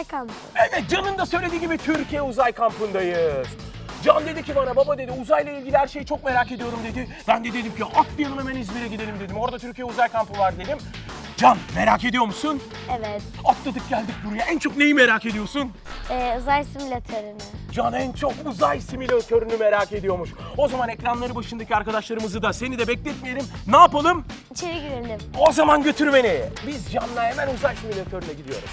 Uzay Kampı. Evet Can'ın da söylediği gibi Türkiye Uzay Kampı'ndayız. Can dedi ki bana baba dedi uzayla ilgili her şeyi çok merak ediyorum dedi. Ben de dedim ki atlayalım hemen İzmir'e gidelim dedim. Orada Türkiye Uzay Kampı var dedim. Can merak ediyor musun? Evet. Atladık geldik buraya. En çok neyi merak ediyorsun? Ee, uzay simülatörünü. Can en çok uzay simülatörünü merak ediyormuş. O zaman ekranları başındaki arkadaşlarımızı da seni de bekletmeyelim. Ne yapalım? İçeri girelim. O zaman götür beni. Biz Can'la hemen uzay simülatörüne gidiyoruz.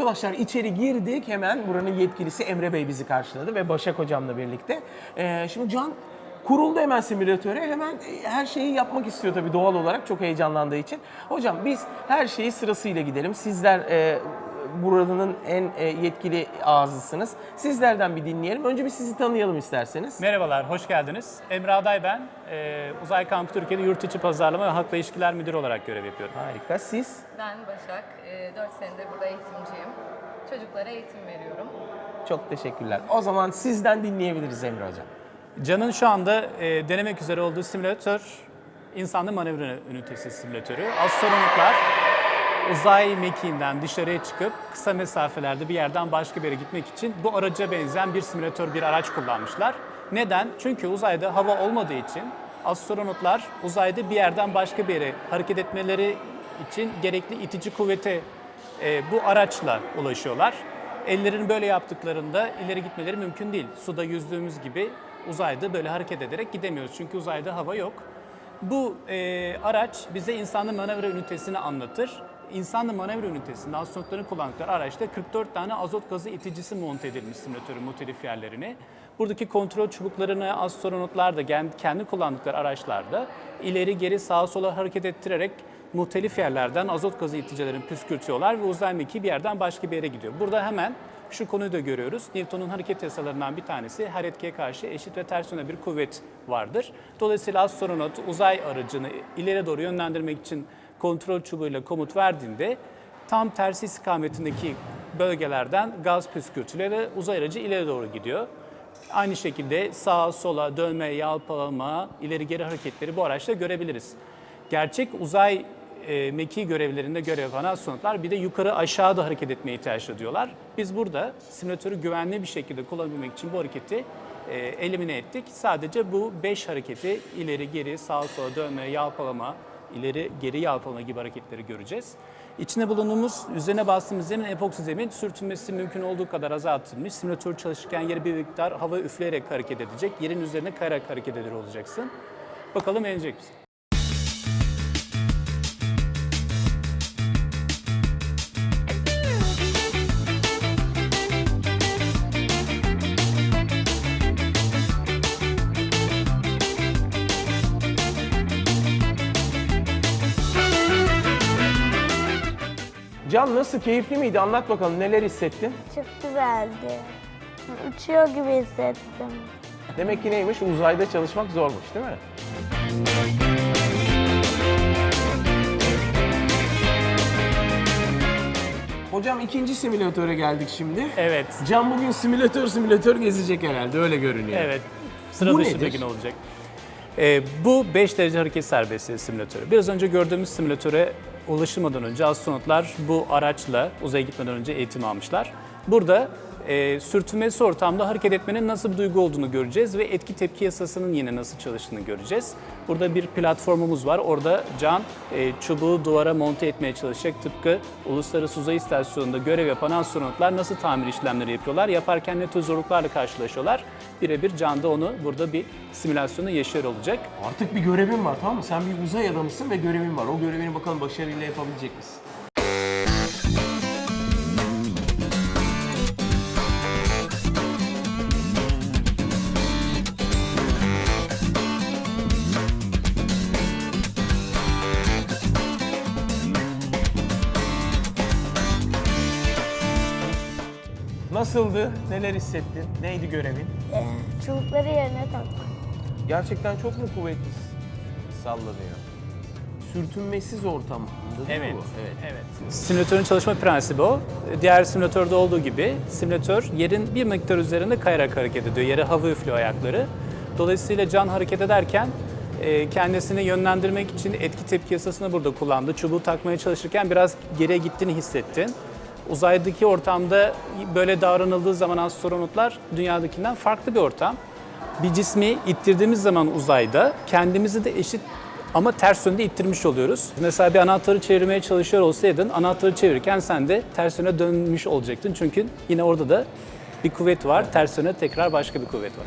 Arkadaşlar içeri girdik hemen buranın yetkilisi Emre Bey bizi karşıladı ve Başak hocamla birlikte. Ee, şimdi Can kuruldu hemen simülatöre hemen e, her şeyi yapmak istiyor tabii doğal olarak çok heyecanlandığı için. Hocam biz her şeyi sırasıyla gidelim. Sizler e, buranın en e, yetkili ağzısınız. Sizlerden bir dinleyelim. Önce bir sizi tanıyalım isterseniz. Merhabalar, hoş geldiniz. Emre Aday ben. Ee, Uzay Kampı Türkiye'de Yurt İçi Pazarlama ve Halkla İlişkiler Müdürü olarak görev yapıyorum. Harika. Siz? Ben Başak, 4 senedir burada eğitimciyim. Çocuklara eğitim veriyorum. Çok teşekkürler. O zaman sizden dinleyebiliriz Emre hocam. Can'ın şu anda e, denemek üzere olduğu simülatör, insanlı manevra ünitesi simülatörü. Astronotlar uzay mekiğinden dışarıya çıkıp kısa mesafelerde bir yerden başka bir yere gitmek için bu araca benzeyen bir simülatör, bir araç kullanmışlar. Neden? Çünkü uzayda hava olmadığı için astronotlar uzayda bir yerden başka bir yere hareket etmeleri için gerekli itici kuvvete e, bu araçla ulaşıyorlar. Ellerini böyle yaptıklarında ileri gitmeleri mümkün değil. Suda yüzdüğümüz gibi uzayda böyle hareket ederek gidemiyoruz. Çünkü uzayda hava yok. Bu e, araç bize insanlı manevra ünitesini anlatır. İnsanlı manevra ünitesinde astronotların kullandıkları araçta 44 tane azot gazı iticisi monte edilmiş simülatörün muhtelif yerlerine. Buradaki kontrol çubuklarını astronotlar da kendi- kullandıkları araçlarda ileri geri sağa sola hareket ettirerek muhtelif yerlerden azot gazı iticelerini püskürtüyorlar ve uzay mekiği bir yerden başka bir yere gidiyor. Burada hemen şu konuyu da görüyoruz. Newton'un hareket yasalarından bir tanesi her etkiye karşı eşit ve ters yönde bir kuvvet vardır. Dolayısıyla astronot uzay aracını ileri doğru yönlendirmek için kontrol çubuğuyla komut verdiğinde tam tersi istikametindeki bölgelerden gaz püskürtülüyor ve uzay aracı ileri doğru gidiyor. Aynı şekilde sağa sola dönme, yalpalama, ileri geri hareketleri bu araçta görebiliriz. Gerçek uzay e, meki görevlerinde görev yapan astronotlar bir de yukarı aşağı da hareket etmeye ihtiyaç duyuyorlar. Biz burada simülatörü güvenli bir şekilde kullanabilmek için bu hareketi e, elimine ettik. Sadece bu 5 hareketi ileri geri, sağa sola dönme, yalpalama, ileri geri yalpalama gibi hareketleri göreceğiz. İçinde bulunduğumuz, üzerine bastığımız zemin epoksi zemin sürtünmesi mümkün olduğu kadar azaltılmış. Simülatör çalışırken yeri bir miktar hava üfleyerek hareket edecek. Yerin üzerine kayarak hareket eder olacaksın. Bakalım eğlenecek misin? Can nasıl? Keyifli miydi? Anlat bakalım neler hissettin? Çok güzeldi. Uçuyor gibi hissettim. Demek ki neymiş? Uzayda çalışmak zormuş değil mi? Hocam ikinci simülatöre geldik şimdi. Evet, Can bugün simülatör simülatör gezecek herhalde öyle görünüyor. evet. Sıra Bu dışındaki nedir? ne olacak? Ee, bu 5 derece hareket serbestliği simülatörü. Biraz önce gördüğümüz simülatöre ulaşılmadan önce astronotlar bu araçla uzaya gitmeden önce eğitim almışlar. Burada e, sürtünmesi ortamda hareket etmenin nasıl bir duygu olduğunu göreceğiz ve etki tepki yasasının yine nasıl çalıştığını göreceğiz. Burada bir platformumuz var. Orada Can e, çubuğu duvara monte etmeye çalışacak. Tıpkı Uluslararası Uzay İstasyonu'nda görev yapan astronotlar nasıl tamir işlemleri yapıyorlar, yaparken ne tür zorluklarla karşılaşıyorlar. Birebir Can da onu burada bir simülasyonu yaşıyor olacak. Artık bir görevin var tamam mı? Sen bir uzay adamısın ve görevin var. O görevini bakalım başarıyla yapabilecek misin? Nasıldı? Neler hissettin? Neydi görevin? Ee, çubukları yerine takmak. Gerçekten çok mu kuvvetli sallanıyor? sürtünmesiz ortam. değil mi Evet, bu? Evet. evet. Simülatörün çalışma prensibi o. Diğer simülatörde olduğu gibi simülatör yerin bir miktar üzerinde kayarak hareket ediyor. Yere hava üflüyor ayakları. Dolayısıyla can hareket ederken e, kendisini yönlendirmek için etki tepki yasasını burada kullandı. Çubuğu takmaya çalışırken biraz geriye gittiğini hissettin. Uzaydaki ortamda böyle davranıldığı zaman astronotlar dünyadakinden farklı bir ortam. Bir cismi ittirdiğimiz zaman uzayda kendimizi de eşit ama ters yönde ittirmiş oluyoruz. Mesela bir anahtarı çevirmeye çalışıyor olsaydın anahtarı çevirirken sen de ters yöne dönmüş olacaktın. Çünkü yine orada da bir kuvvet var. Ters yöne tekrar başka bir kuvvet var.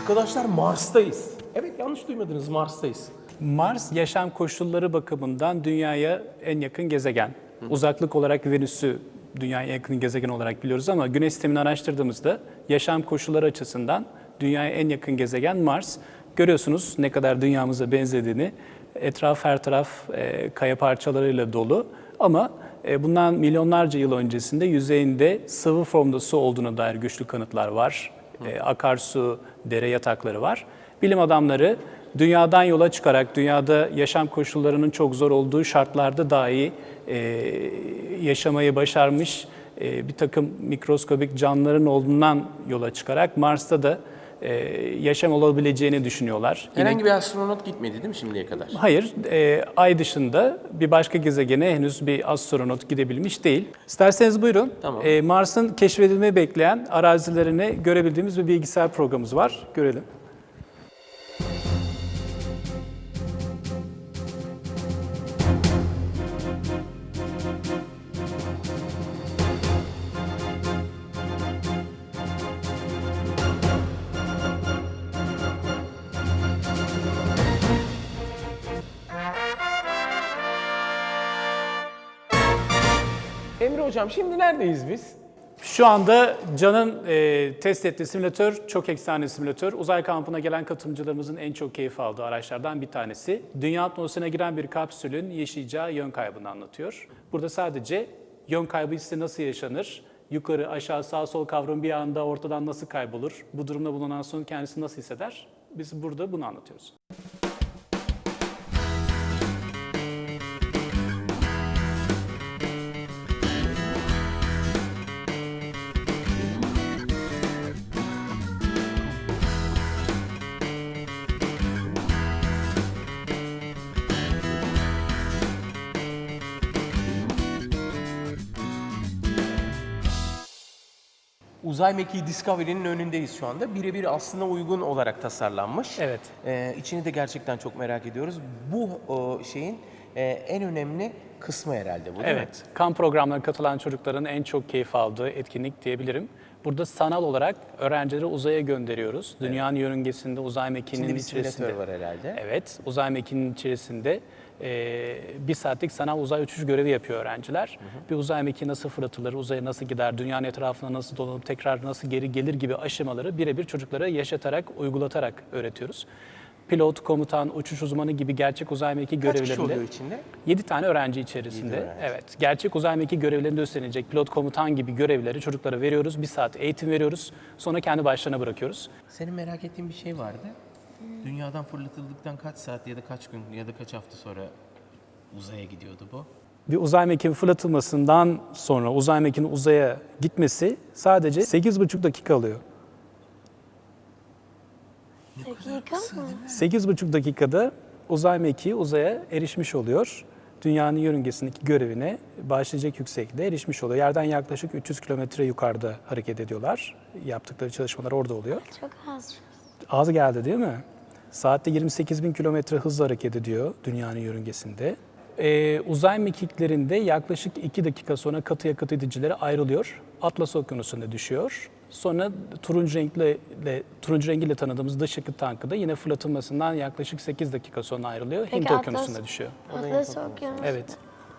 Arkadaşlar Mars'tayız. Evet yanlış duymadınız Mars'tayız. Mars yaşam koşulları bakımından dünyaya en yakın gezegen. Uzaklık olarak Venüs'ü dünyaya yakın gezegen olarak biliyoruz ama Güneş sistemini araştırdığımızda yaşam koşulları açısından dünyaya en yakın gezegen Mars. Görüyorsunuz ne kadar dünyamıza benzediğini. Etraf her taraf e, kaya parçalarıyla dolu ama e, bundan milyonlarca yıl öncesinde yüzeyinde sıvı formda su olduğuna dair güçlü kanıtlar var. E, akarsu, dere yatakları var. Bilim adamları dünyadan yola çıkarak dünyada yaşam koşullarının çok zor olduğu şartlarda dahi e, yaşamayı başarmış e, bir takım mikroskobik canlıların olduğundan yola çıkarak Mars'ta da e, yaşam olabileceğini düşünüyorlar. Yine- Herhangi bir astronot gitmedi değil mi şimdiye kadar? Hayır, e, Ay dışında bir başka gezegene henüz bir astronot gidebilmiş değil. İsterseniz buyurun. Tamam. E, Mars'ın keşfedilmeyi bekleyen arazilerini görebildiğimiz bir bilgisayar programımız var. Görelim. Hocam şimdi neredeyiz biz? Şu anda Can'ın e, test ettiği simülatör çok efsane simülatör. Uzay kampına gelen katılımcılarımızın en çok keyif aldığı araçlardan bir tanesi. Dünya atmosferine giren bir kapsülün yaşayacağı yön kaybını anlatıyor. Burada sadece yön kaybı hissi nasıl yaşanır, yukarı, aşağı, sağ, sol kavramı bir anda ortadan nasıl kaybolur, bu durumda bulunan astronot kendisi nasıl hisseder? Biz burada bunu anlatıyoruz. Uzay mekiği Discovery'nin önündeyiz şu anda. Birebir aslına uygun olarak tasarlanmış. Evet. Ee, içini de gerçekten çok merak ediyoruz. Bu o, şeyin e, en önemli kısmı herhalde bu değil mi? Evet, kamp programlarına katılan çocukların en çok keyif aldığı etkinlik diyebilirim. Burada sanal olarak öğrencileri uzaya gönderiyoruz. Dünyanın yörüngesinde uzay mekiğinin İçinde bir içerisinde. simülatör var herhalde. Evet, uzay mekiğinin içerisinde e, bir saatlik sanal uzay uçuş görevi yapıyor öğrenciler. Bir uzay mekiği nasıl fırlatılır, uzaya nasıl gider, dünyanın etrafına nasıl dolanıp tekrar nasıl geri gelir gibi aşamaları birebir çocuklara yaşatarak, uygulatarak öğretiyoruz. Pilot, komutan, uçuş uzmanı gibi gerçek uzay mekiği Kaç kişi görevlerinde... oluyor içinde? 7 tane öğrenci içerisinde. Öğrenci. Evet. Gerçek uzay mekiği görevlerinde üstlenecek pilot komutan gibi görevleri çocuklara veriyoruz. Bir saat eğitim veriyoruz. Sonra kendi başlarına bırakıyoruz. Senin merak ettiğin bir şey vardı. Dünyadan fırlatıldıktan kaç saat ya da kaç gün ya da kaç hafta sonra uzaya gidiyordu bu? Bir uzay mekiğinin fırlatılmasından sonra uzay mekiğinin uzaya gitmesi sadece 8,5 dakika alıyor. Dakika mı? 8,5 dakikada uzay mekiği uzaya erişmiş oluyor. Dünyanın yörüngesindeki görevine başlayacak yüksekliğe erişmiş oluyor. Yerden yaklaşık 300 kilometre yukarıda hareket ediyorlar. Yaptıkları çalışmalar orada oluyor. Çok az. Az geldi değil mi? Saatte 28 bin kilometre hızla hareket ediyor dünyanın yörüngesinde. Ee, uzay mekiklerinde yaklaşık 2 dakika sonra katı yakıt edicileri ayrılıyor. Atlas Okyanusu'na düşüyor. Sonra turuncu renkle, le- turuncu rengiyle tanıdığımız dış yakıt tankı da yine fırlatılmasından yaklaşık 8 dakika sonra ayrılıyor. Hint Atlas- Okyanusu'na düşüyor. Atlas Okyanusu. Evet.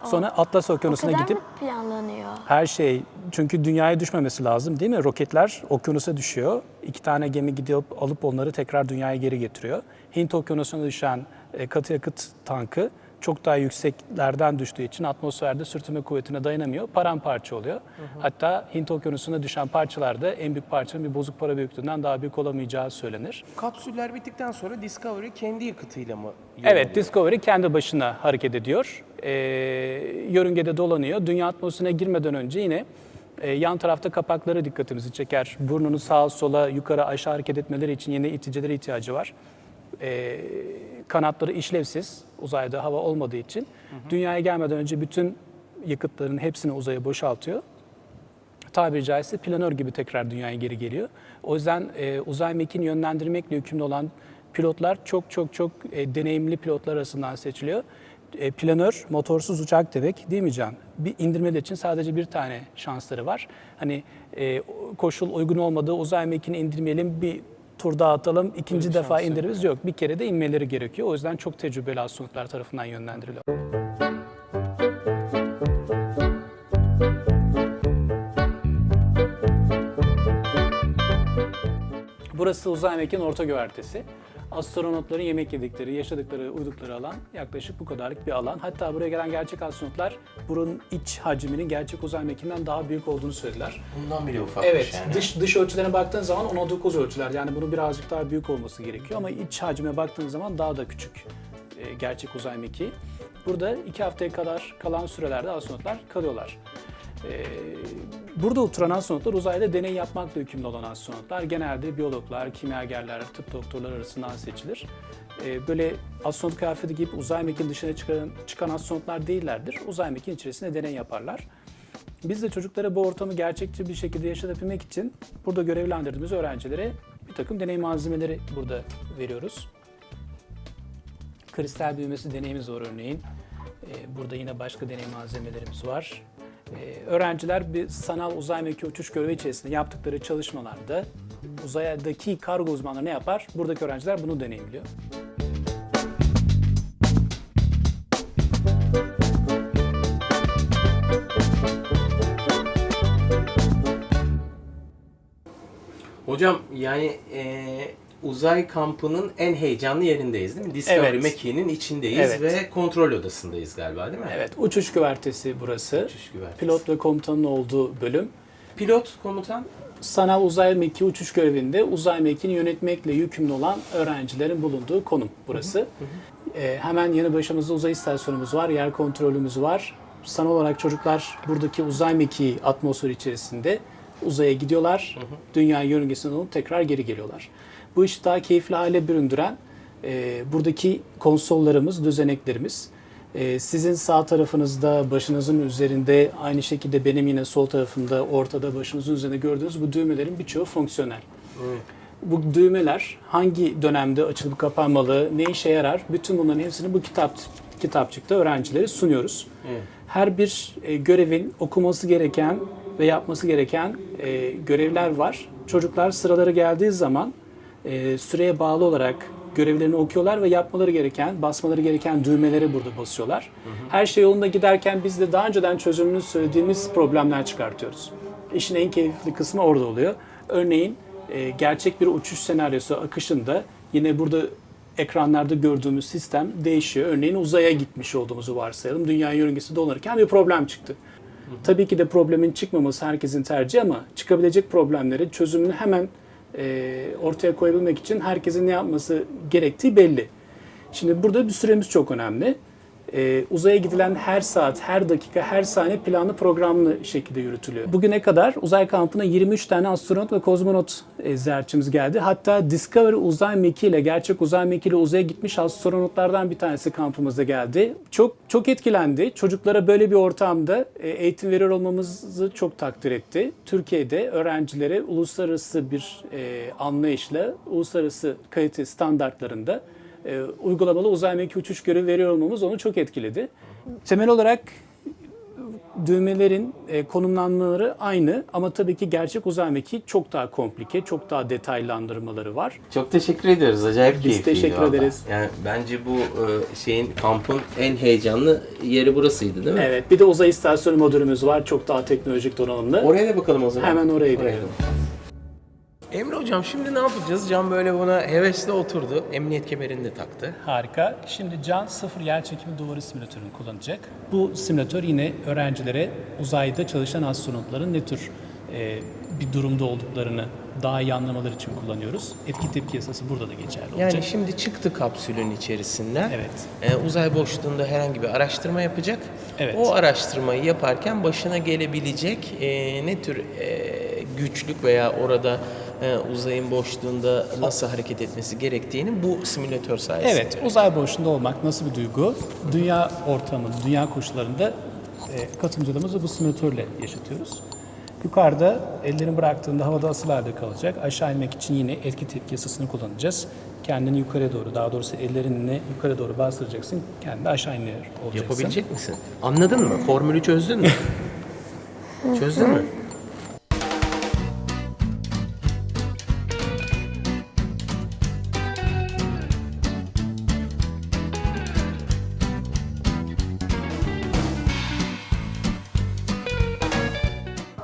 Sonra Atlas Okyanusu'na gidip mı planlanıyor? her şey çünkü dünyaya düşmemesi lazım değil mi? Roketler okyanusa düşüyor. İki tane gemi gidip alıp onları tekrar dünyaya geri getiriyor. Hint okyanusuna düşen e, katı yakıt tankı çok daha yükseklerden düştüğü için atmosferde sürtünme kuvvetine dayanamıyor. Paramparça oluyor. Hatta Hint okyanusuna düşen parçalarda en büyük parçanın bir bozuk para büyüklüğünden daha büyük olamayacağı söylenir. Kapsüller bittikten sonra Discovery kendi yakıtıyla mı? yol Evet? Discovery kendi başına hareket ediyor. Ee, yörüngede dolanıyor. Dünya atmosferine girmeden önce yine e, yan tarafta kapakları dikkatimizi çeker. Burnunu sağa sola, yukarı aşağı hareket etmeleri için yeni iticilere ihtiyacı var. Ee, kanatları işlevsiz, uzayda hava olmadığı için. Dünyaya gelmeden önce bütün yakıtların hepsini uzaya boşaltıyor tabiri caizse planör gibi tekrar dünyaya geri geliyor. O yüzden e, uzay mekiğini yönlendirmekle yükümlü olan pilotlar çok çok çok e, deneyimli pilotlar arasından seçiliyor. E, planör motorsuz uçak demek değil mi Can? Bir indirmeler için sadece bir tane şansları var. Hani e, koşul uygun olmadığı uzay mekiğini indirmeyelim bir tur daha atalım ikinci bir defa indiririz yok. Bir kere de inmeleri gerekiyor. O yüzden çok tecrübeli astronotlar tarafından yönlendiriliyor. Burası uzay mekiğinin orta güvertesi. Astronotların yemek yedikleri, yaşadıkları, uyudukları alan yaklaşık bu kadarlık bir alan. Hatta buraya gelen gerçek astronotlar burun iç hacminin gerçek uzay mekiğinden daha büyük olduğunu söylediler. Bundan bile ufakmış Evet, yani. dış dış ölçülerine baktığın zaman 10'a 9 ölçüler. Yani bunun birazcık daha büyük olması gerekiyor ama iç hacme baktığın zaman daha da küçük e, gerçek uzay mekiği. Burada iki haftaya kadar kalan sürelerde astronotlar kalıyorlar. E, burada oturan astronotlar uzayda deney yapmakla yükümlü olan astronotlar. Genelde biyologlar, kimyagerler, tıp doktorları arasından seçilir. E, böyle astronot kıyafeti giyip uzay mekiğinin dışına çıkan, çıkan astronotlar değillerdir. Uzay mekiğinin içerisinde deney yaparlar. Biz de çocuklara bu ortamı gerçekçi bir şekilde yaşatabilmek için burada görevlendirdiğimiz öğrencilere bir takım deney malzemeleri burada veriyoruz. Kristal büyümesi deneyimiz var örneğin. Ee, Burada yine başka deney malzemelerimiz var. Ee, Öğrenciler bir sanal uzay mekiği uçuş görevi içerisinde yaptıkları çalışmalarda uzaydaki kargo uzmanları ne yapar? Buradaki öğrenciler bunu deneyimliyor. Hocam yani e, uzay kampının en heyecanlı yerindeyiz değil mi? Discovery Evet. mekiğinin içindeyiz Evet. ve kontrol odasındayız galiba değil mi? Evet, uçuş güvertesi burası. Uçuş güvertesi. Pilot ve komutanın olduğu bölüm. Pilot, komutan sanal uzay mekiği uçuş görevinde uzay mekiğini yönetmekle yükümlü olan öğrencilerin bulunduğu konum burası. Ee, hemen yanı başımızda uzay istasyonumuz var, yer kontrolümüz var. Sanal olarak çocuklar buradaki uzay mekiği atmosfer içerisinde uzaya gidiyorlar. Dünya yörüngesine olup tekrar geri geliyorlar. Bu işi daha keyifli hale büründüren e, buradaki konsollarımız, düzeneklerimiz. Ee, sizin sağ tarafınızda, başınızın üzerinde, aynı şekilde benim yine sol tarafımda, ortada başınızın üzerinde gördüğünüz bu düğmelerin birçoğu fonksiyonel. Bu düğmeler hangi dönemde açılıp kapanmalı, ne işe yarar, bütün bunların hepsini bu kitap kitapçıkta öğrencilere sunuyoruz. Evet. Her bir e, görevin okuması gereken ve yapması gereken e, görevler var. Çocuklar sıraları geldiği zaman e, süreye bağlı olarak görevlerini okuyorlar ve yapmaları gereken, basmaları gereken düğmeleri burada basıyorlar. Her şey yolunda giderken biz de daha önceden çözümünü söylediğimiz problemler çıkartıyoruz. İşin en keyifli kısmı orada oluyor. Örneğin e, gerçek bir uçuş senaryosu akışında yine burada ekranlarda gördüğümüz sistem değişiyor. Örneğin uzaya gitmiş olduğumuzu varsayalım. Dünya yörüngesi dolanırken bir problem çıktı. Tabii ki de problemin çıkmaması herkesin tercihi ama çıkabilecek problemleri çözümünü hemen e, ortaya koyabilmek için herkesin ne yapması gerektiği belli. Şimdi burada bir süremiz çok önemli. E, uzaya gidilen her saat, her dakika, her saniye planlı programlı şekilde yürütülüyor. Bugüne kadar uzay kampına 23 tane astronot ve kozmonot e, ziyaretçimiz geldi. Hatta Discovery uzay mekiğiyle, gerçek uzay mekiğiyle uzaya gitmiş astronotlardan bir tanesi kampımıza geldi. Çok çok etkilendi. Çocuklara böyle bir ortamda e, eğitim veriyor olmamızı çok takdir etti. Türkiye'de öğrencilere uluslararası bir e, anlayışla, uluslararası kalite standartlarında e, uygulamalı uzay mekiği uçuş görevi veriyor olmamız onu çok etkiledi. Temel olarak düğmelerin e, konumlanmaları aynı ama tabii ki gerçek uzay mekiği çok daha komplike, çok daha detaylandırmaları var. Çok teşekkür ediyoruz. Acayip Biz keyifliydi teşekkür valla. ederiz. Yani bence bu e, şeyin kampın en heyecanlı yeri burasıydı değil mi? Evet, bir de uzay istasyonu modülümüz var, çok daha teknolojik donanımlı. Oraya da bakalım o zaman. Hemen oraya Oraya gidelim. Emre hocam şimdi ne yapacağız? Can böyle buna hevesle oturdu. Emniyet kemerini de taktı. Harika. Şimdi Can sıfır yer çekimi duvarı simülatörünü kullanacak. Bu simülatör yine öğrencilere uzayda çalışan astronotların ne tür e, bir durumda olduklarını daha iyi anlamaları için kullanıyoruz. Etki tepki yasası burada da geçerli olacak. Yani şimdi çıktı kapsülün içerisinden. Evet. Ee, uzay boşluğunda herhangi bir araştırma yapacak. Evet. O araştırmayı yaparken başına gelebilecek e, ne tür e, güçlük veya orada e, uzayın boşluğunda nasıl hareket etmesi gerektiğini bu simülatör sayesinde. Evet, uzay boşluğunda olmak nasıl bir duygu? Dünya ortamı, dünya koşullarında e, katılımcılarımızı bu simülatörle yaşatıyoruz. Yukarıda ellerini bıraktığında havada asılı halde kalacak. Aşağı inmek için yine etki tepki yasasını kullanacağız. Kendini yukarı doğru, daha doğrusu ellerinle yukarı doğru bastıracaksın. Kendini aşağı iniyor olacaksın. Yapabilecek misin? Anladın mı? Formülü çözdün mü? çözdün mü?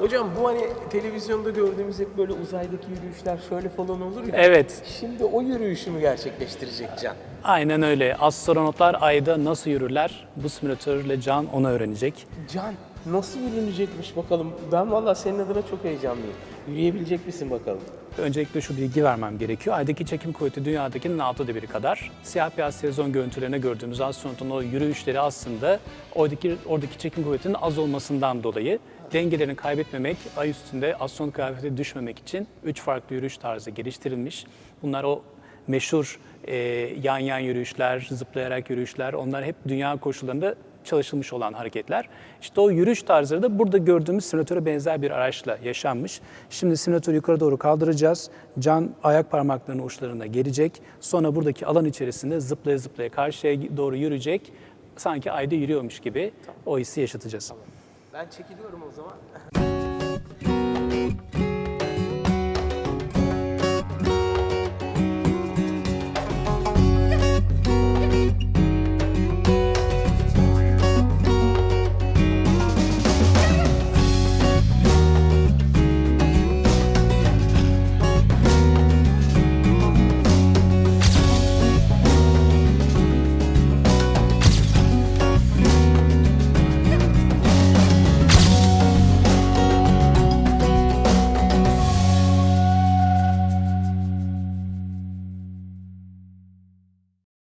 Hocam bu hani televizyonda gördüğümüz hep böyle uzaydaki yürüyüşler şöyle falan olur ya. Evet, Şimdi o yürüyüşü mü gerçekleştirecek Can? aynen öyle. Astronotlar ayda nasıl yürürler? Bu simülatörle Can onu öğrenecek. Can nasıl yürünecekmiş bakalım. Ben vallahi senin adına çok heyecanlıyım. Yürüyebilecek misin bakalım? Öncelikle şu bilgi vermem gerekiyor. Aydaki çekim kuvveti dünyadakinin altıda biri kadar. Siyah beyaz televizyon görüntülerine gördüğümüz astronotun o yürüyüşleri aslında oradaki, oradaki çekim kuvvetinin az olmasından dolayı dengelerini kaybetmemek, ay üstünde astronot kıyafeti düşmemek için üç farklı yürüyüş tarzı geliştirilmiş. Bunlar o meşhur e, yan yan yürüyüşler, zıplayarak yürüyüşler onlar hep dünya koşullarında çalışılmış olan hareketler. İşte o yürüyüş tarzları da burada gördüğümüz simülatöre benzer bir araçla yaşanmış. Şimdi simülatörü yukarı doğru kaldıracağız. Can ayak parmaklarının uçlarına gelecek. Sonra buradaki alan içerisinde zıplaya zıplaya karşıya doğru yürüyecek. Sanki ayda yürüyormuş gibi o hissi yaşatacağız. Ben çekiliyorum o zaman.